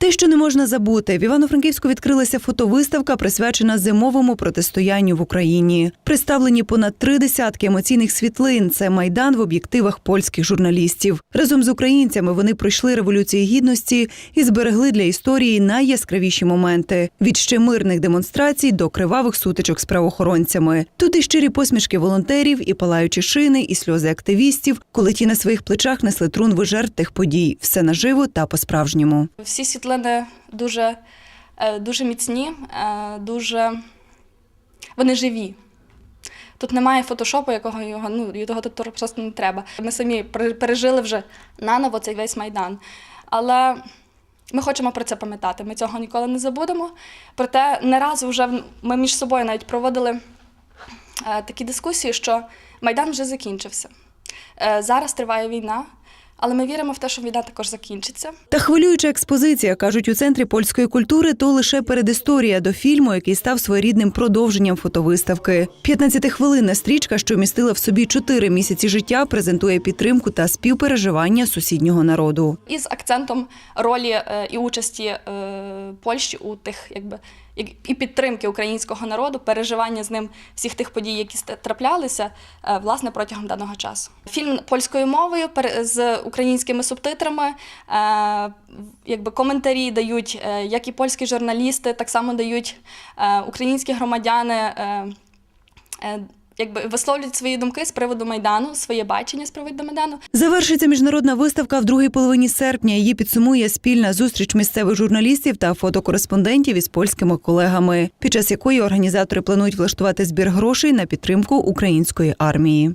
Те, що не можна забути, в Івано-Франківську відкрилася фотовиставка, присвячена зимовому протистоянню в Україні. Представлені понад три десятки емоційних світлин. Це майдан в об'єктивах польських журналістів. Разом з українцями вони пройшли революцію гідності і зберегли для історії найяскравіші моменти від ще мирних демонстрацій до кривавих сутичок з правоохоронцями. Тут і щирі посмішки волонтерів, і палаючі шини, і сльози активістів, коли ті на своїх плечах несли трунви жертв тих подій. Все наживо та по-справжньому. Всі світлини дуже, е, дуже міцні, е, дуже вони живі. Тут немає фотошопу, якого його ну його тут просто не треба. Ми самі пережили вже наново цей весь майдан. Але ми хочемо про це пам'ятати. Ми цього ніколи не забудемо. Проте не раз вже ми між собою навіть проводили е, такі дискусії, що майдан вже закінчився. Зараз триває війна, але ми віримо в те, що війна також закінчиться. Та хвилююча експозиція, кажуть у центрі польської культури, то лише передісторія до фільму, який став своєрідним продовженням фотовиставки. 15-хвилинна стрічка, що містила в собі чотири місяці життя, презентує підтримку та співпереживання сусіднього народу. із акцентом ролі е, і участі е, Польщі у тих, якби і підтримки українського народу, переживання з ним всіх тих подій, які траплялися е, власне протягом даного часу. Фільм польською мовою з українськими субтитрами, е, якби коментарі дають е, як і польські журналісти, так само дають українські громадяни. Якби висловлюють свої думки з приводу майдану, своє бачення з приводу майдану. Завершиться міжнародна виставка в другій половині серпня. Її підсумує спільна зустріч місцевих журналістів та фотокореспондентів із польськими колегами, під час якої організатори планують влаштувати збір грошей на підтримку української армії.